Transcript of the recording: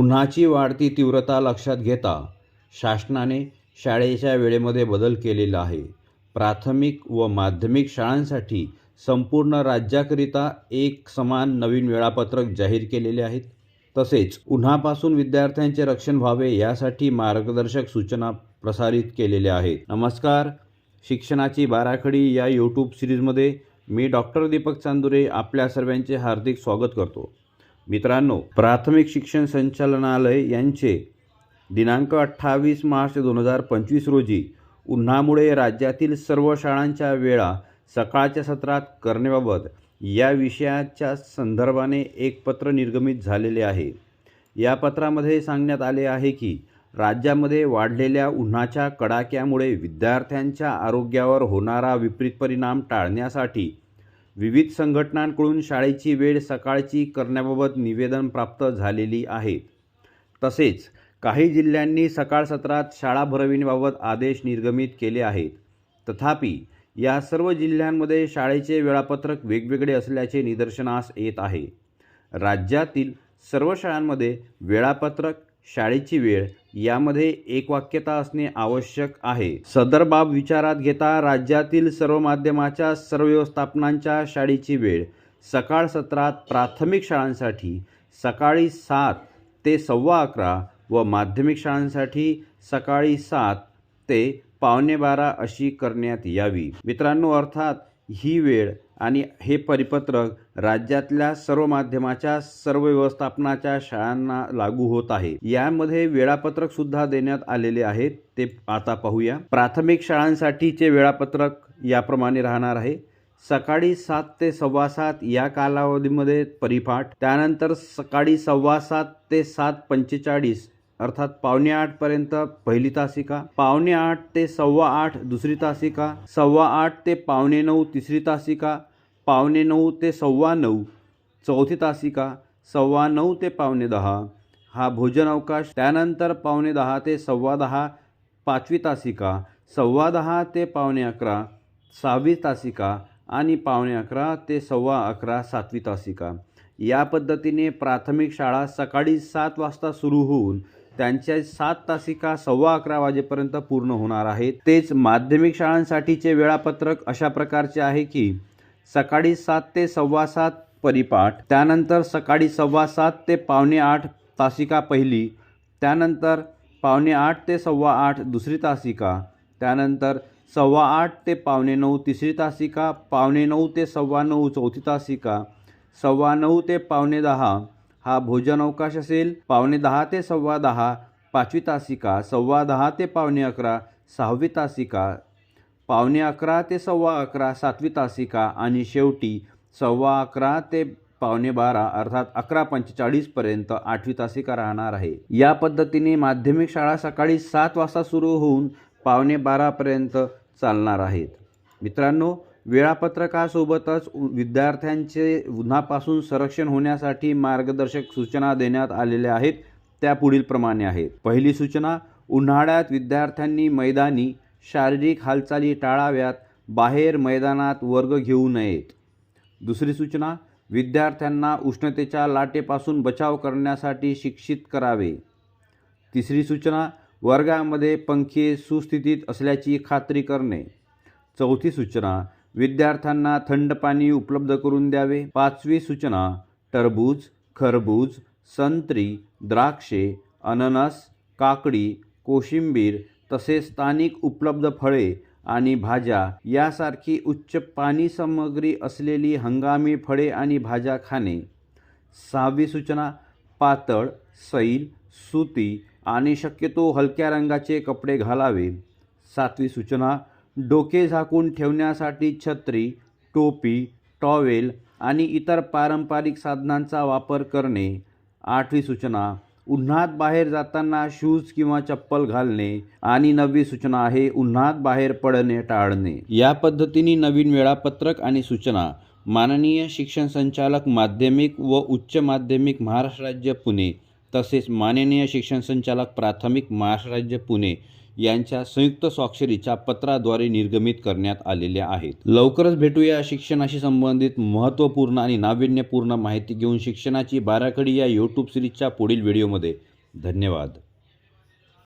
उन्हाची वाढती तीव्रता लक्षात घेता शासनाने शाळेच्या वेळेमध्ये बदल केलेला आहे. प्राथमिक व माध्यमिक शाळांसाठी संपूर्ण राज्याकरिता एक समान नवीन वेळापत्रक जाहीर केलेले आहेत. तसेच उन्हापासून विद्यार्थ्यांचे रक्षण व्हावे यासाठी मार्गदर्शक सूचना प्रसारित केलेल्या आहेत. नमस्कार. शिक्षणाची बाराखडी या यूट्यूब सिरीजमध्ये मी डॉक्टर दीपक चांदुरे आपल्या सर्वांचे हार्दिक स्वागत करतो. मित्रांनो प्राथमिक शिक्षण संचालनालय यांचे दिनांक अठ्ठावीस मार्च दोन हजार पंचवीस रोजी उन्हामुळे राज्यातील सर्व शाळांच्या वेळा सकाळच्या सत्रात करण्याबाबत या विषयाच्या संदर्भाने एक पत्र निर्गमित झालेले आहे. या पत्रामध्ये सांगण्यात आले आहे की राज्यामध्ये वाढलेल्या उन्हाच्या कडाक्यामुळे विद्यार्थ्यांच्या आरोग्यावर होणारा विपरीत परिणाम टाळण्यासाठी विविध संघटनांकडून शाळेची वेळ सकाळची करण्याबाबत निवेदन प्राप्त झालेली आहे. तसेच काही जिल्ह्यांनी सकाळ सत्रात शाळा भरविण्याबाबत आदेश निर्गमित केले आहेत. तथापि या सर्व जिल्ह्यांमध्ये शाळेचे वेळापत्रक वेगवेगळे असल्याचे निदर्शनास येत आहे. राज्यातील सर्व शाळांमध्ये वेळापत्रक शाळेची वेळ यामध्ये एकवाक्यता असणे आवश्यक आहे. सदर बाब विचारात घेता राज्यातील सर्व माध्यमाच्या सर्व व्यवस्थापनांच्या शाळेची वेळ. सकाळ सत्रात प्राथमिक शाळांसाठी सकाळी सात ते सव्वा अकरा व माध्यमिक शाळांसाठी सकाळी सात ते पावणे बारा अशी करण्यात यावी. मित्रांनो अर्थात ही वेळ आणि हे परिपत्रक राज्यातल्या सर्व माध्यमाच्या सर्व व्यवस्थापनाच्या शाळांना लागू होत आहे. यामध्ये वेळापत्रक सुद्धा देण्यात आलेले आहेत ते आता पाहूया. प्राथमिक शाळांसाठीचे वेळापत्रक याप्रमाणे राहणार आहे. सकाळी सात ते सव्वा सात या कालावधीमध्ये परिपाठ त्यानंतर सकाळी सव्वा सात ते सात पंचेचाळीस अर्थात पावणे आठपर्यंत पहिली तासिका पावणे आठ ते सव्वा आठ दुसरी तासिका सव्वा आठ ते पावणे नऊ तिसरी तासिका पावणे नऊ ते सव्वा नऊ. चौथी तासिका सव्वा नऊ ते पावणे दहा. हा भोजन अवकाश त्यानंतर पावणे दहा ते सव्वा दहा. पाचवी तासिका सव्वा दहा ते पावणे अकरा. सहावी तासिका आणि पावणे अकरा ते सव्वा अकरा सातवी तासिका. या पद्धतीने प्राथमिक शाळा सकाळी सात वाजता सुरू होऊन त्यांच्या सात तासिका सव्वा अकरा वाजेपर्यंत पूर्ण होणार आहेत. तेच माध्यमिक शाळांसाठीचे वेळापत्रक अशा प्रकारचे आहे की सकाळी सात ते सव्वा सात परिपाठ त्यानंतर सकाळी सव्वा सात ते पावणे आठ तासिका पहिली त्यानंतर पावणे आठ ते सव्वा आठ दुसरी तासिका त्यानंतर सव्वा आठ ते पावणे नऊ तिसरी तासिका पावणे नऊ ते सव्वा नऊ चौथी तासिका सव्वा नऊ ते पावणे दहा हा भोजन अवकाश असेल. पावणे दहा ते सव्वा दहा पाचवी तासिका सव्वा दहा ते पावणे अकरा सहावी तासिका पावणे अकरा ते सव्वा अकरा सातवी तासिका आणि शेवटी सव्वा अकरा ते पावणे बारा अर्थात अकरा पंचेचाळीसपर्यंत आठवी तासिका राहणार आहे. या पद्धतीने माध्यमिक शाळा सकाळी सात वाजता सुरू होऊन पावणे बारापर्यंत चालणार आहेत. मित्रांनो वेळापत्रकासोबतच विद्यार्थ्यांचे उन्हापासून संरक्षण होण्यासाठी मार्गदर्शक सूचना देण्यात आलेल्या आहेत. त्या पुढीलप्रमाणे आहेत. पहिली सूचना उन्हाळ्यात विद्यार्थ्यांनी मैदानी शारीरिक हालचाली टाळाव्यात बाहेर मैदानात वर्ग घेऊ नयेत. दुसरी सूचना विद्यार्थ्यांना उष्णतेच्या लाटेपासून बचाव करण्यासाठी शिक्षित करावे. तिसरी सूचना वर्गामध्ये पंखे सुस्थितीत असल्याची खात्री करणे. चौथी सूचना विद्यार्थ्यांना थंड पाणी उपलब्ध करून द्यावे. पाचवी सूचना टरबूज खरबूज संत्री द्राक्षे अननस काकडी कोशिंबीर तसेच स्थानिक उपलब्ध फळे आणि भाज्या यासारखी उच्च पाणी सामग्री असलेली हंगामी फळे आणि भाज्या खाणे. सहावी सूचना पातळ सैल सुती आणि शक्यतो हलक्या रंगाचे कपडे घालावे. सातवी सूचना डोके झाकून ठेवण्यासाठी छत्री टोपी टॉवेल आणि इतर पारंपरिक साधनांचा वापर करणे. आठवी सूचना उन्हात बाहेर जाताना शूज किंवा चप्पल घालणे आणि नववी सूचना आहे उन्हात बाहेर पडणे टाळणे. या पद्धतीने नवीन वेळापत्रक आणि सूचना माननीय शिक्षण संचालक माध्यमिक व उच्च माध्यमिक महाराष्ट्र राज्य पुणे तसेच माननीय शिक्षण संचालक प्राथमिक महाराष्ट्र राज्य पुणे यांच्या संयुक्त स्वाक्षरीच्या पत्राद्वारे निर्गमित करण्यात आलेल्या आहेत. लवकरच भेटूया शिक्षणाशी संबंधित महत्त्वपूर्ण आणि नाविन्यपूर्ण माहिती घेऊन शिक्षणाची बाराखडी या यूट्यूब सिरीजच्या पुढील व्हिडिओमध्ये धन्यवाद.